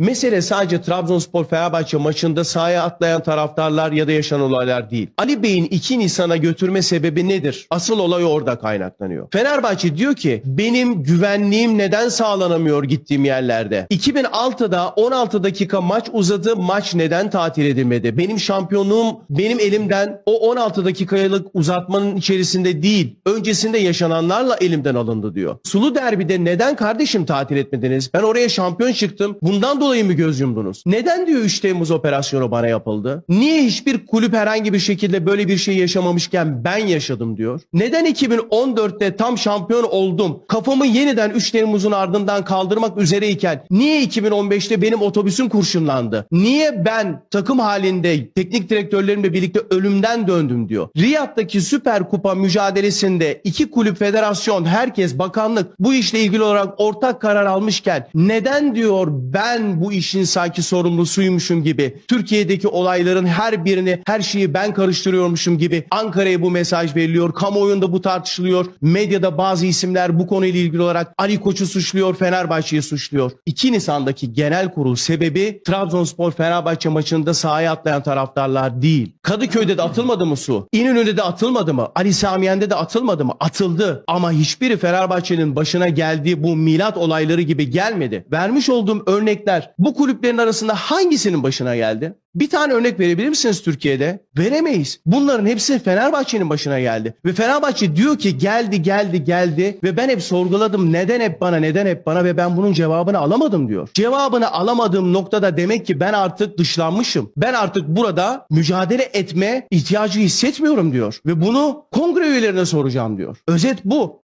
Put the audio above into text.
Mesele sadece Trabzonspor Fenerbahçe maçında sahaya atlayan taraftarlar ya da yaşanan olaylar değil. Ali Bey'in 2 Nisan'a götürme sebebi nedir? Asıl olay orada kaynaklanıyor. Fenerbahçe diyor ki benim güvenliğim neden sağlanamıyor gittiğim yerlerde? 2006'da 16 dakika maç uzadı. Maç neden tatil edilmedi? Benim şampiyonluğum benim elimden o 16 dakikalık uzatmanın içerisinde değil. Öncesinde yaşananlarla elimden alındı diyor. Sulu derbide neden kardeşim tatil etmediniz? Ben oraya şampiyon çıktım. Bundan dolayı mı göz yumdunuz? Neden diyor 3 Temmuz operasyonu bana yapıldı? Niye hiçbir kulüp herhangi bir şekilde böyle bir şey yaşamamışken ben yaşadım diyor? Neden 2014'te tam şampiyon oldum? Kafamı yeniden 3 Temmuz'un ardından kaldırmak üzereyken niye 2015'te benim otobüsüm kurşunlandı? Niye ben takım halinde teknik direktörlerimle birlikte ölümden döndüm diyor. Riyad'daki Süper Kupa mücadelesinde iki kulüp federasyon herkes bakanlık bu işle ilgili olarak ortak karar almışken neden diyor ben bu işin sanki sorumlusuymuşum gibi Türkiye'deki olayların her birini her şeyi ben karıştırıyormuşum gibi Ankara'ya bu mesaj veriliyor. Kamuoyunda bu tartışılıyor. Medyada bazı isimler bu konuyla ilgili olarak Ali Koç'u suçluyor, Fenerbahçe'yi suçluyor. 2 Nisan'daki genel kurul sebebi Trabzonspor Fenerbahçe maçında sahaya atlayan taraftarlar değil. Kadıköy'de de atılmadı mı su? İnönü'nde de atılmadı mı? Ali Samiyen'de de atılmadı mı? Atıldı. Ama hiçbiri Fenerbahçe'nin başına geldiği bu milat olayları gibi gelmedi. Vermiş olduğum örnekler bu kulüplerin arasında hangisinin başına geldi? Bir tane örnek verebilir misiniz Türkiye'de? Veremeyiz. Bunların hepsi Fenerbahçe'nin başına geldi. Ve Fenerbahçe diyor ki geldi geldi geldi ve ben hep sorguladım neden hep bana neden hep bana ve ben bunun cevabını alamadım diyor. Cevabını alamadığım noktada demek ki ben artık dışlanmışım. Ben artık burada mücadele etme ihtiyacı hissetmiyorum diyor. Ve bunu kongre üyelerine soracağım diyor. Özet bu.